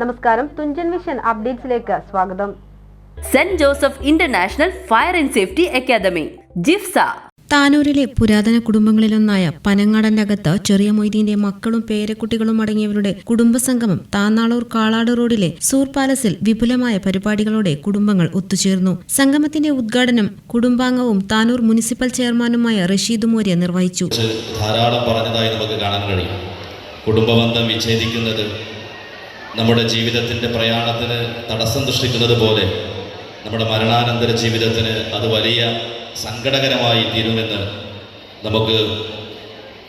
നമസ്കാരം. തുഞ്ചൻ വിഷൻ അപ്ഡേറ്റ്സിലേക്ക് സ്വാഗതം. Saint Joseph international fire and safety academy ജിഫ്സ. താനൂരിലെ പുരാതന കുടുംബങ്ങളിലൊന്നായ പനങ്ങാടന്റെ അകത്ത് ചെറിയ മൊയ്തീന്റെ മക്കളും പേരക്കുട്ടികളും അടങ്ങിയവരുടെ കുടുംബസംഗമം താന്നാളൂർ കാളാട് റോഡിലെ സൂർ പാലസിൽ വിപുലമായ പരിപാടികളോടെ കുടുംബങ്ങൾ ഒത്തുചേർന്നു. സംഗമത്തിന്റെ ഉദ്ഘാടനം കുടുംബാംഗവും താനൂർ മുനിസിപ്പൽ ചെയർമാനുമായ റഷീദ് മോര്യ നിർവഹിച്ചു. ധാരാളം പറഞ്ഞതായി നമുക്ക് കാണാൻ കഴിയും. കുടുംബബന്ധം വിച്ഛേദിക്കുന്നത് നമ്മുടെ ജീവിതത്തിന്റെ പ്രയാണത്തിന് തടസ്സം സൃഷ്ടിക്കുന്നത് പോലെ നമ്മുടെ മരണാനന്തര ജീവിതത്തിന് അത് വലിയ സങ്കടകരമായി തീരുമെന്ന് നമുക്ക്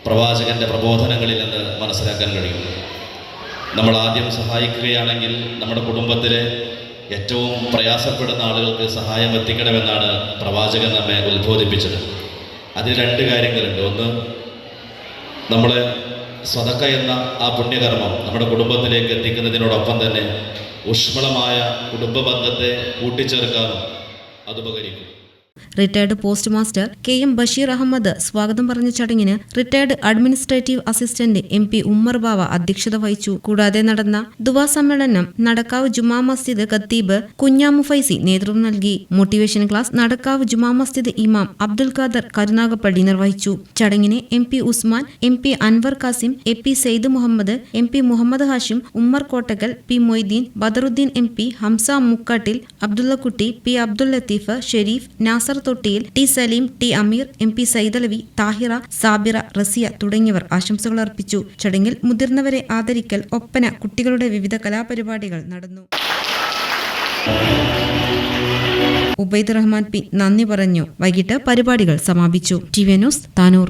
പ്രവാചകന്റെ പ്രബോധനങ്ങളിൽ നിന്ന് മനസ്സിലാക്കാൻ കഴിയും നമ്മൾ ആദ്യം സഹായിക്കുകയാണെങ്കിൽ നമ്മുടെ കുടുംബത്തിലെ ഏറ്റവും പ്രയാസപ്പെടുന്ന ആളുകൾക്ക് സഹായം എത്തിക്കണമെന്നാണ് പ്രവാചകൻ നമ്മെ ഉത്ബോധിപ്പിച്ചത്. അതിൽ രണ്ട് കാര്യങ്ങളുണ്ട്. ഒന്ന് നമ്മൾ സ്വതക്ക എന്ന ആ പുണ്യകർമ്മം നമ്മുടെ കുടുംബത്തിലേക്ക് എത്തിക്കുന്നതിനോടൊപ്പം തന്നെ ഊഷ്മളമായ കുടുംബ ബന്ധത്തെ കൂട്ടിച്ചേർക്കാനും അതുപകരിക്കും retired post master K M Basheer Ahammed സ്വാഗതം പറഞ്ഞ ചടങ്ങിന് retired administrative assistant M P Ummer Bava അധ്യക്ഷത വഹിച്ചു. കൂടാതെ നടന്ന ദുവാ സമ്മേളനം നടക്കാവ് ജുമാ മസ്ജിദ് ഖത്തീബ് കുഞ്ഞാമു ഫൈസി നേതൃത്വം നൽകി. മോട്ടിവേഷൻ ക്ലാസ് നടക്കാവ് ജുമാ മസ്ജിദ് ഇമാം അബ്ദുൽ ഖാദർ കരുനാഗപ്പള്ളി നിർവഹിച്ചു. ചടങ്ങിന് M P Usman M P Anwar Kasim A P Syed Muhammad M P Muhammad Hashim Ummer Kottakkal P Moideen Badaruddin M P Hamza Mukkattil Abdullakutty P Abdul Latheef Sherif Nasar Thottiyil T Saleem T Ameer M P Saidalavi Thahira Sabira Rasiya തുടങ്ങിയവർ ആശംസകൾ അർപ്പിച്ചു. ചടങ്ങിൽ മുതിർന്നവരെ ആദരിക്കൽ ഒപ്പന കുട്ടികളുടെ വിവിധ കലാപരിപാടികൾ നടന്നു. Ubaid Rahman P നന്ദി പറഞ്ഞു. വൈകിട്ട് പരിപാടികൾ സമാപിച്ചു. T V news Tanur.